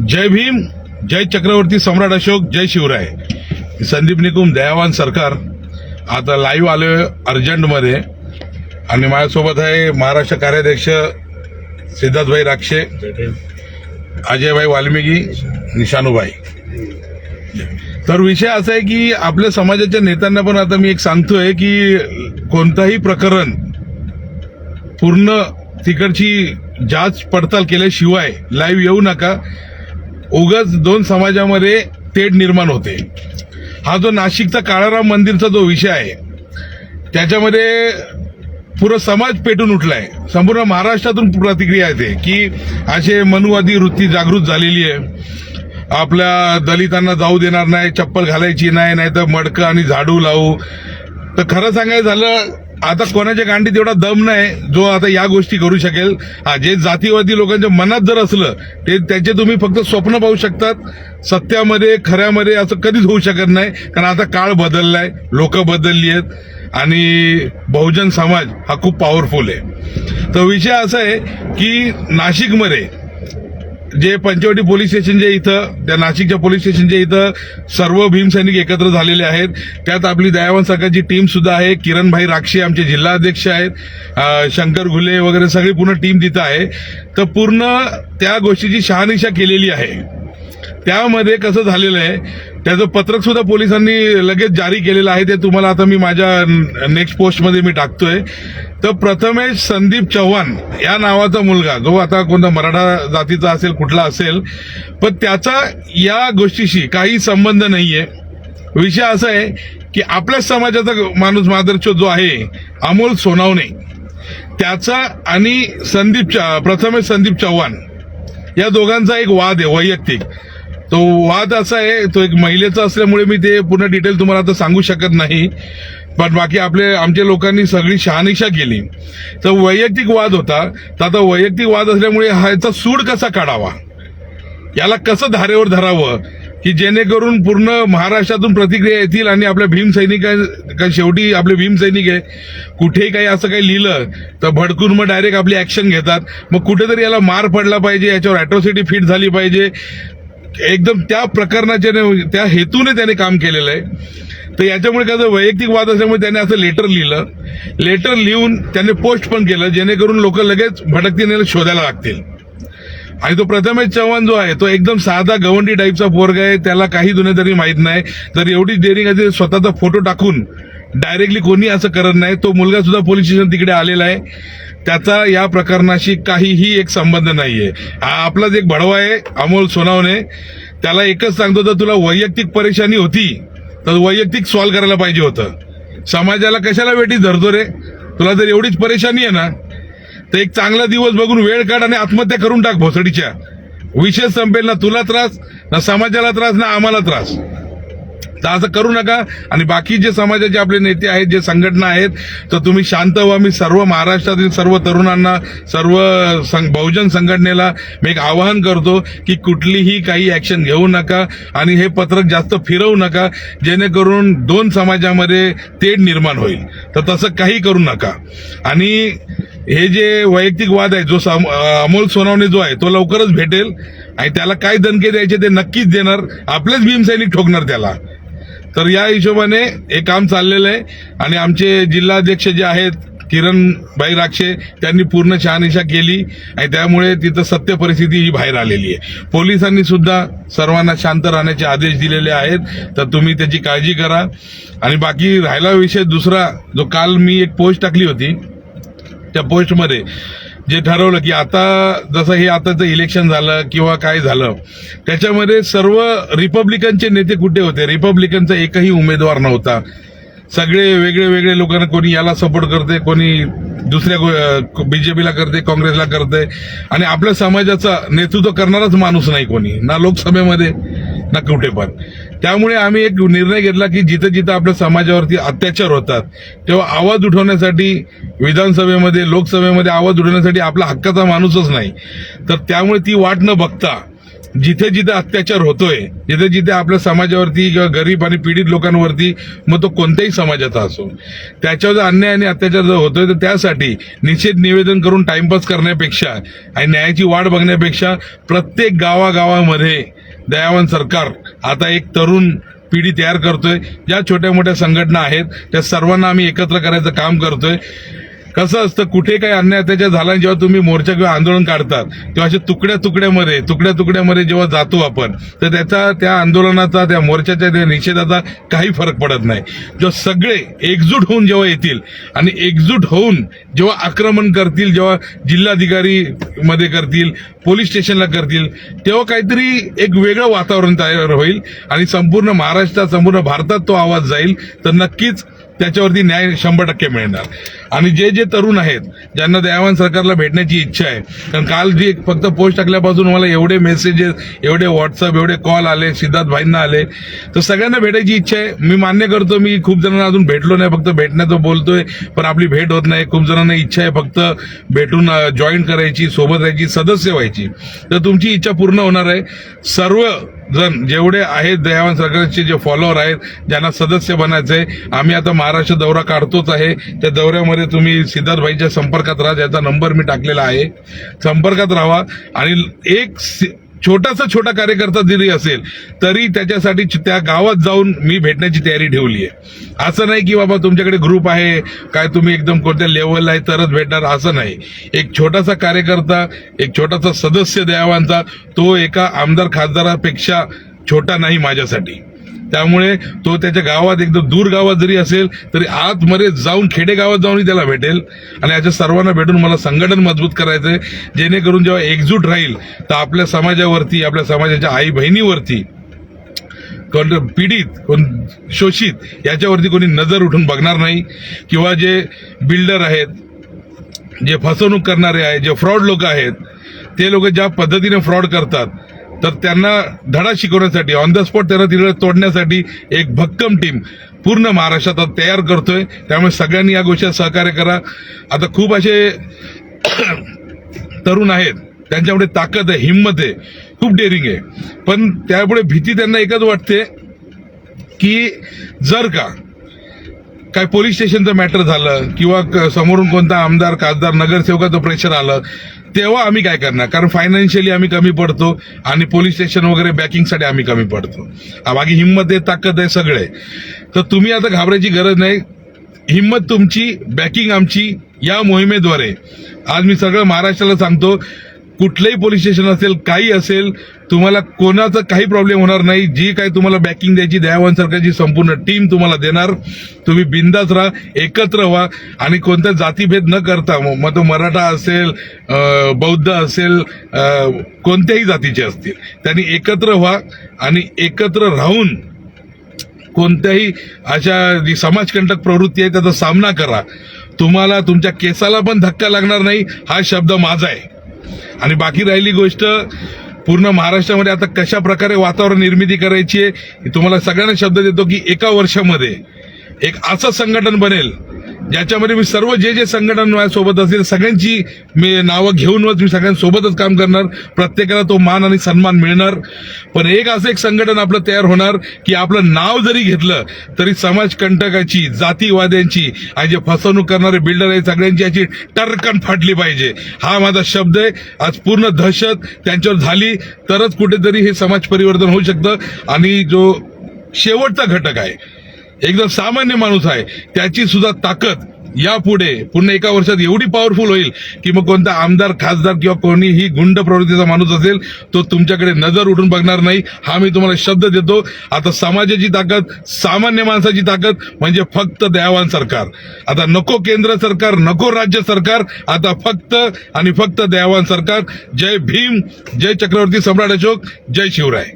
जय भीम जय चक्रवर्ती सम्राट अशोक जय शिवराय. संदीप निकुम दयावान सरकार. आता लाईव्ह आलोय अर्जंटमध्ये. आणि माझ्यासोबत आहे महाराष्ट्र कार्याध्यक्ष सिद्धार्थभाई राक्षे अजयभाई वाल्मिकी निशानूभाई. तर विषय असा आहे की आपल्या समाजाच्या नेत्यांना पण आता मी एक सांगतोय की कोणताही प्रकरण पूर्ण तिकडची जाच पडताल केल्याशिवाय लाईव्ह येऊ नका. उगाच दोन समाजामध्ये तेढ निर्माण होते. हा जो नाशिकचा काळाराम मंदिरचा जो विषय आहे त्याच्यामध्ये पुरं समाज पेटून उठलाय. संपूर्ण महाराष्ट्रातून प्रतिक्रिया येते की असे मनुवादी वृत्ती जागृत झालेली आहे. आपल्या दलितांना जाऊ देणार नाही चप्पल घालायची नाही नाही तर मडकं आणि झाडू लावू. तर खरं सांगायचं झालं आता कोणाच्या गांडीत एवढा दम नाही जो आता या गोष्टी करू शकेल. जे जातीवादी लोकांच्या मनात जर असलं ते त्याचे तुम्ही फक्त स्वप्न पाहू शकतात. सत्यामध्ये खऱ्यामध्ये असं कधीच होऊ शकत नाही. कारण आता काळ बदललाय लोक बदलली आहेत. आणि बहुजन समाज हा खूप पॉवरफुल आहे. तर विषय असा आहे की नाशिकमध्ये जे पंचवटी पोलीस स्टेशन जे इथं त्या नाशिकच्या पोलीस स्टेशनच्या इथं सर्व भीमसैनिक एकत्र झालेले आहेत. त्यात आपली दयावान सरकारची टीम सुद्धा आहे. किरणभाई राक्षे आमचे जिल्हाध्यक्ष आहेत. शंकर घुले वगैरे सगळी पूर्ण टीम तिथं आहे. तर पूर्ण त्या गोष्टीची शहानिशा केलेली आहे. त्यामध्ये कसं झालेलं आहे त्याचं पत्रक सुद्धा पोलिसांनी लगेच जारी केलेलं आहे ते तुम्हाला आता मी माझ्या नेक्स्ट पोस्टमध्ये मी टाकतोय. तर प्रथमेश संदीप चव्हाण या नावाचा मुलगा जो आता कोणता मराठा जातीचा असेल कुठला असेल पण त्याचा या गोष्टीशी काही संबंध नाहीये. विषय असा आहे की आपल्याच समाजाचा माणूस मादरचो जो आहे अमोल सोनावणे त्याचा आणि संदीप प्रथमेश संदीप चव्हाण या दोघांचा एक वाद आहे वैयक्तिक. तो वाद असा आहे तो एक महिलेचा असल्यामुळे मी ते पूर्ण डिटेल तुम्हाला आता सांगू शकत नाही. पण बाकी आपले आमच्या लोकांनी सगळी शहानिशा केली. तर वैयक्तिक वाद होता. तर आता वैयक्तिक वाद असल्यामुळे ह्याचा सूड कसा काढावा? याला कसं धारेवर धरावं? की जेणेकरून पूर्ण महाराष्ट्रातून प्रतिक्रिया येतील आणि आपल्या भीम सैनिका शेवटी आपले भीम सैनिक आहे. कुठेही काही असं काही लिहिलं तर भडकून मग डायरेक्ट आपली ऍक्शन घेतात. मग कुठेतरी याला मार पडला पाहिजे याच्यावर अॅट्रॉसिटी फिट झाली पाहिजे. एकदम त्या प्रकरणाच्या त्या हेतूने त्याने काम केलेलं आहे. तर याच्यामुळे कसं वैयक्तिक वाद असल्यामुळे त्याने असं लेटर लिहिलं. लेटर लिहून त्याने पोस्ट पण केलं जेणेकरून लोक लगेच भटकतीने शोधायला लागतील. आणि तो प्रथमेश चव्हाण जो आहे तो एकदम साधा गवंडी टाईपचा पोरगा आहे त्याला काही दुनियादारी माहीत नाही. तर एवढी डेअरिंग आहे स्वतःचा फोटो टाकून डायरेक्टली कोणी असं करत नाही. तो मुलगा सुद्धा पोलीस स्टेशन तिकडे आलेला आहे. त्याचा या प्रकरणाशी काहीही एक संबंध नाहीये. हा आपलाच एक भडवा आहे अमोल सोनावणे. त्याला एकच सांगतो तर तुला वैयक्तिक परेशानी होती तर वैयक्तिक सॉल्व्ह करायला पाहिजे होतं. समाजाला कशाला वेटी धरतो रे? तुला जर एवढीच परेशानी आहे ना तर एक चांगला दिवस बघून वेळ काढ आणि आत्महत्या करून टाक भोसडीच्या. विषय संपेल ना तुला त्रास ना समाजाला त्रास ना आम्हाला त्रास. तर असं करू नका. आणि बाकी जे समाजाचे आपले नेते आहेत जे संघटना आहेत तर तुम्ही शांत व्हा. मी सर्व महाराष्ट्रातील सर्व तरुणांना सर्व सं- बहुजन संघटनेला मी एक आवाहन करतो की कुठलीही काही ऍक्शन घेऊ नका. आणि हे पत्रक जास्त फिरवू नका. जेणेकरून दोन समाजामध्ये तेढ निर्माण होईल. तर तसं काही करू नका. आणि हे जे वैयक्तिक वाद आहे जो सम- अमोल सोनावणे जो आहे तो लवकरच भेटेल. आणि त्याला काय दणके द्यायचे ते नक्कीच देणार. आपलेच भीमसैनिक ठोकणार त्याला. तर या हिशोबाने हे काम चाललेलं आहे. आणि आमचे जिल्हाध्यक्ष जे आहेत किरण भाई राक्षे त्यांनी पूर्ण शहानिशा केली. आणि त्यामुळे तिथं सत्य परिस्थिती ही बाहेर आलेली आहे. पोलिसांनी सुद्धा सर्वांना शांत राहण्याचे आदेश दिलेले आहेत. तर तुम्ही त्याची काळजी करा. आणि बाकी राहिला विषय दुसरा जो काल मी एक पोस्ट टाकली होती त्या पोस्टमध्ये जे ठरवलं की आता जसं हे आताचं इलेक्शन झालं किंवा काय झालं त्याच्यामध्ये सर्व रिपब्लिकनचे नेते कुठे होते? रिपब्लिकनचा एकही उमेदवार नव्हता. सगळे वेगळे वेगळे लोकांना कोणी याला सपोर्ट करते कोणी दुसऱ्या बीजेपीला करते काँग्रेसला करते. आणि आपल्या समाजाचं नेतृत्व करणाराच माणूस नाही कोणी ना लोकसभेमध्ये. ना कुठे पण. त्यामुळे आम्ही एक निर्णय घेतला की जिथं जिथं आपल्या समाजावरती अत्याचार होतात तेव्हा आवाज उठवण्यासाठी विधानसभेमध्ये लोकसभेमध्ये आवाज उठवण्यासाठी आपला हक्काचा माणूसच नाही. तर त्यामुळे ती वाट न बघता जिथे जिथे अत्याचार होतोय जिथे जिथे आपल्या समाजावरती किंवा गरीब आणि पीडित लोकांवरती मग तो कोणत्याही समाजाचा असो. त्याच्यावर जर अन्याय आणि अत्याचार जर होतोय तर त्यासाठी निषेध निवेदन करून टाइमपास करण्यापेक्षा आणि न्यायाची वाट बघण्यापेक्षा प्रत्येक गावागावामध्ये दयावान सरकार आता एक तरुण पिढी तयार करतोय. ज्या छोट्या मोठ्या संघटना आहेत त्या सर्वांना आम्ही एकत्र करायचं काम करतोय. कसं असतं कुठे काही अन्याय अत्याचार झाला आणि जेव्हा तुम्ही मोर्चा किंवा आंदोलन काढतात तेव्हा अशा तुकड्या तुकड्यामध्ये तुकड्या तुकड्यामध्ये जेव्हा जातो आपण तर त्याचा त्या आंदोलनाचा त्या मोर्चाच्या त्या निषेधाचा काही फरक पडत नाही. जेव्हा सगळे एकजूट होऊन जेव्हा येतील आणि एकजूट होऊन जेव्हा आक्रमण करतील जेव्हा जिल्हाधिकारी मध्ये करतील पोलीस स्टेशनला करतील तेव्हा काहीतरी एक वेगळं वातावरण तयार होईल आणि संपूर्ण महाराष्ट्रात संपूर्ण भारतात तो आवाज जाईल तर नक्कीच त्याच्यावरती न्याय शंभर टक्के मिळणार. आणि जे जे तरुण आहेत ज्यांना दयावान सरकारला भेटण्याची इच्छा आहे कारण काल जी एक फक्त पोस्ट टाकल्यापासून मला एवढे मेसेजेस एवढे व्हॉट्सअप एवढे कॉल आले सिद्धार्थ भाईंना आले. तर सगळ्यांना भेटायची इच्छा आहे. मी मान्य करतो मी खूप जणांना अजून भेटलो नाही फक्त भेटण्याचं बोलतोय पण आपली भेट होत नाही. खूप जणांना इच्छा आहे फक्त भेटून जॉईन करायची सोबत राहायची सदस्य व्हायची. तर तुमची इच्छा पूर्ण होणार आहे. सर्व जण जेवढे आहेत दयावान सरकारचे जे फॉलोअर आहेत ज्यांना सदस्य बनायचंय आम्ही आता महाराष्ट्र दौरा काढतोच आहे. त्या दौऱ्यामध्ये तुम्ही सिद्धार्थभाईच्या संपर्कात राहा ज्याचा नंबर मी टाकलेला आहे. संपर्कात राहा आणि एक छोटासा छोटा कार्यकर्ता जरी असेल तरी त्याच्यासाठी त्या गावात जाऊन मी भेटण्याची तयारी ठेवली आहे. असं नाही की बाबा तुमच्याकडे ग्रुप आहे काय तुम्ही एकदम कोणत्या लेवलला आहे तरच भेटणार असं नाही. एक छोटासा कार्यकर्ता एक छोटासा सदस्य द्यावांचा तो एका आमदार खासदारापेक्षा छोटा नाही माझ्यासाठी. त्यामुळे तो त्याच्या गावात एकदम दूर गावात जरी असेल तरी आतमध्ये जाऊन खेडेगावात जाऊनही त्याला भेटेल. आणि याच्या सर्वांना भेटून मला संघटन मजबूत करायचं आहे. जेणेकरून जेव्हा एकजूट राहील तर आपल्या समाजावरती आपल्या समाजाच्या आई बहिणीवरती कोण पीडित कोण शोषित याच्यावरती कोणी नजर उठून बघणार नाही. किंवा जे बिल्डर आहेत जे फसवणूक करणारे आहेत जे फ्रॉड लोक आहेत ते लोक ज्या पद्धतीने फ्रॉड करतात तर त्यांना धडा शिकवण्यासाठी ऑन द स्पॉट त्यांना तिकडे तोडण्यासाठी एक भक्कम टीम पूर्ण महाराष्ट्रात तयार करतोय. त्यामुळे सगळ्यांनी या गोष्टीत सहकार्य करा. आता खूप असे तरुण आहेत. त्यांच्यामध्ये ताकद आहे हिंमत आहे. खूप डेअरिंग आहे. पण त्यापुढे भीती त्यांना एकच वाटते की जर का काय पोलीस स्टेशनचं मॅटर झालं किंवा क- समोरून कोणता आमदार खासदार नगरसेवकाचं प्रेशर आलं तेव्हा आम्ही काय करणार? कारण फायनान्शियली आम्ही कमी पडतो आणि पोलीस स्टेशन वगैरे बॅकिंगसाठी आम्ही कमी पडतो. बाकी हिंमत आहे ताकद आहे सगळे तर तुम्ही आता घाबरायची गरज नाही. हिंमत तुमची बॅकिंग आमची या मोहिमेद्वारे. आज मी सगळं महाराष्ट्राला सांगतो कुठलंही पोलीस स्टेशन असेल काही असेल तुम्हाला कोणाचा काही प्रॉब्लेम होणार नाही. जी काही तुम्हाला बॅकिंग द्यायची दयावान सरकारची संपूर्ण टीम तुम्हाला देणार. तुम्ही बिंदाच राहा एकत्र व्हा. आणि कोणता जातीभेद न करता मग मग तो मराठा असेल बौद्ध असेल कोणत्याही जातीचे असतील त्यांनी एकत्र व्हा आणि एकत्र राहून कोणत्याही अशा जी समाजकंटक प्रवृत्ती आहे त्याचा सामना करा. तुम्हाला तुमच्या केसाला पण धक्का लागणार नाही हा शब्द माझा आहे. आणि बाकी राहिली गोष्ट पूर्ण महाराष्ट्रामध्ये आता कशा प्रकारे वातावरण निर्मिती करायची आहे तुम्हाला सगळ्यांना शब्द देतो की एका वर्षामध्ये एक असं संघटन बनेल ज्याच्यामध्ये मी सर्व जे जे संघटन माझ्यासोबत असेल सगळ्यांची मी नावं घेऊनच मी सगळ्यांसोबतच काम करणार. प्रत्येकाला तो मान आणि सन्मान मिळणार. पण एक असं एक संघटन आपलं तयार होणार की आपलं नाव जरी घेतलं तरी समाजकंटकाची जातीवाद्यांची आणि जे फसवणूक करणारे बिल्डर आहे सगळ्यांची याची टरकन फाटली पाहिजे. हा माझा शब्द आहे. आज पूर्ण दहशत त्यांच्यावर झाली तरच कुठेतरी हे समाज परिवर्तन होऊ शकतं. आणि जो शेवटचा घटक आहे एकदम सामान्य माणूस आहे. त्याची सुद्धा ताकद यापुढे पुन्हा एका वर्षात एवढी पॉवरफुल होईल की मग कोणता आमदार खासदार किंवा कोणीही गुंड प्रवृत्तीचा माणूस असेल तो तुमच्याकडे नजर उडून बघणार नाही. हा मी तुम्हाला शब्द देतो. आता समाजाची ताकद सामान्य माणसाची ताकद म्हणजे फक्त दयावान सरकार. आता नको केंद्र सरकार नको राज्य सरकार आता फक्त आणि फक्त दयावान सरकार. जय भीम जय चक्रवर्ती सम्राट अशोक जय शिवराय.